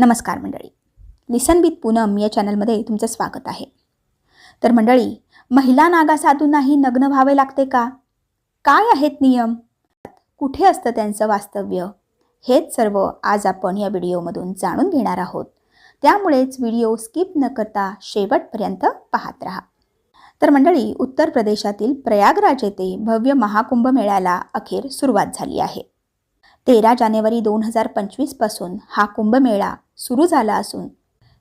नमस्कार मंडळी. लिसन विथ पूनम या चॅनलमध्ये तुमचं स्वागत आहे. तर मंडळी महिला नागा साधूंनाही नग्न व्हावे लागते का? काय आहेत नियम? कुठे असतं त्यांचं वास्तव्य? हेच सर्व आज आपण या व्हिडिओमधून जाणून घेणार आहोत. त्यामुळेच व्हिडिओ स्किप न करता शेवटपर्यंत पाहत राहा. तर मंडळी उत्तर प्रदेशातील प्रयागराज येथे भव्य महाकुंभ मेळ्याला अखेर सुरुवात झाली आहे. तेरा जानेवारी दोन हजार पंचवीसपासून हा कुंभमेळा सुरू झाला असून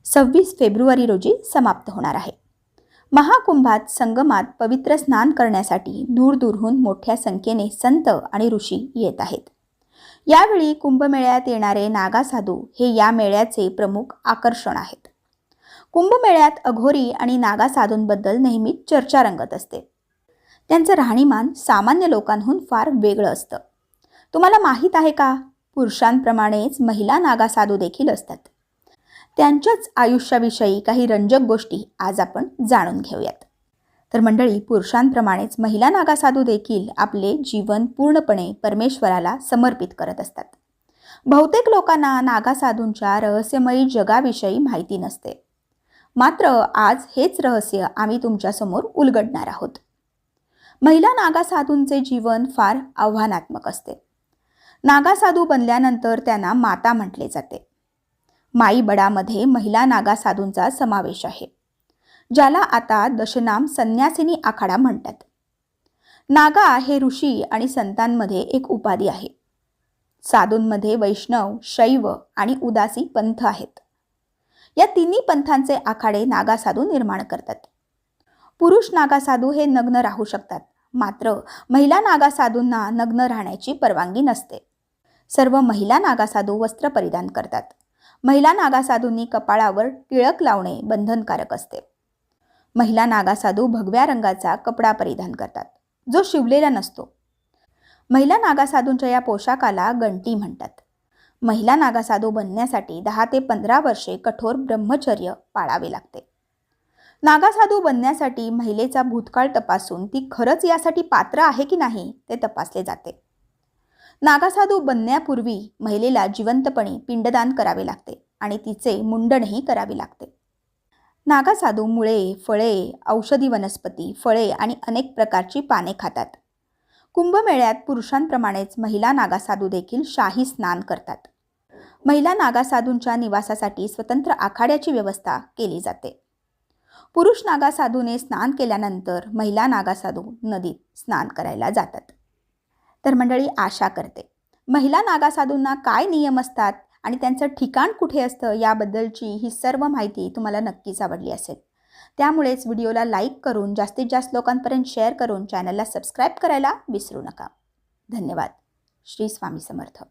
सव्वीस फेब्रुवारी रोजी समाप्त होणार आहे. महाकुंभात संगमात पवित्र स्नान करण्यासाठी दूरदूरहून मोठ्या संख्येने संत आणि ऋषी येत आहेत. यावेळी कुंभमेळ्यात येणारे नागासाधू हे या मेळ्याचे प्रमुख आकर्षण आहेत. कुंभमेळ्यात अघोरी आणि नागासाधूंबद्दल नेहमीच चर्चा रंगत असते. त्यांचं राहणीमान सामान्य लोकांहून फार वेगळं असतं. तुम्हाला माहीत आहे का? पुरुषांप्रमाणेच महिला नागासाधू देखील असतात. त्यांच्याच आयुष्याविषयी काही रंजक गोष्टी आज आपण जाणून घेऊयात. तर मंडळी पुरुषांप्रमाणेच महिला नागासाधू देखील आपले जीवन पूर्णपणे परमेश्वराला समर्पित करत असतात. बहुतेक लोकांना नागासाधूंच्या रहस्यमयी जगाविषयी माहिती नसते. मात्र आज हेच रहस्य आम्ही तुमच्यासमोर उलगडणार आहोत. महिला नागासाधूंचे जीवन फार आव्हानात्मक असते. नागासाधू बनल्यानंतर त्यांना माता म्हटले जाते. माई बडामध्ये महिला नागासाधूंचा समावेश आहे ज्याला आता दशनाम संन्यासिनी आखाडा म्हणतात. नागा हे ऋषी आणि संतांमध्ये एक उपाधी आहे. साधूंमध्ये वैष्णव शैव आणि उदासी पंथ आहेत. या तिन्ही पंथांचे आखाडे नागासाधू निर्माण करतात. पुरुष नागासाधू हे नग्न राहू शकतात मात्र महिला नागासाधूंना नग्न राहण्याची परवानगी नसते. सर्व महिला नागासाधू वस्त्र परिधान करतात. महिला नागासाधूंनी कपाळावर टिळक लावणे बंधनकारक असते. महिला नागासाधू भगव्या रंगाचा कपडा परिधान करतात जो शिवलेला नसतो. महिला नागासाधूंच्या या पोशाखाला गंटी म्हणतात. महिला नागासाधू बनण्यासाठी दहा ते पंधरा वर्षे कठोर ब्रह्मचर्य पाळावे लागते. नागासाधू बनण्यासाठी महिलेचा भूतकाळ तपासून ती खरंच यासाठी पात्र आहे की नाही ते तपासले जाते. नागासाधू बनण्यापूर्वी महिलेला जिवंतपणे पिंडदान करावे लागते आणि तिचे मुंडणही करावे लागते. नागासाधू मुळे फळे औषधी वनस्पती फळे आणि अनेक प्रकारची पाने खातात. कुंभमेळ्यात पुरुषांप्रमाणेच महिला नागासाधू देखील शाही स्नान करतात. महिला नागासाधूंच्या निवासासाठी स्वतंत्र आखाड्याची व्यवस्था केली जाते. पुरुष नागासाधूने स्नान केल्यानंतर महिला नागासाधू नदीत स्नान करायला जातात. तर मंडळी आशा करते. महिला नागासाधूंना काय नियम असतात आणि त्यांचं ठिकाण कुठे असतं याबद्दलची ही सर्व माहिती तुम्हाला नक्कीच आवडली असेल. त्यामुळेच व्हिडिओला लाईक करून जास्तीत जास्त लोकांपर्यंत शेअर करून चॅनलला सबस्क्राईब करायला विसरू नका. धन्यवाद. श्री स्वामी समर्थ.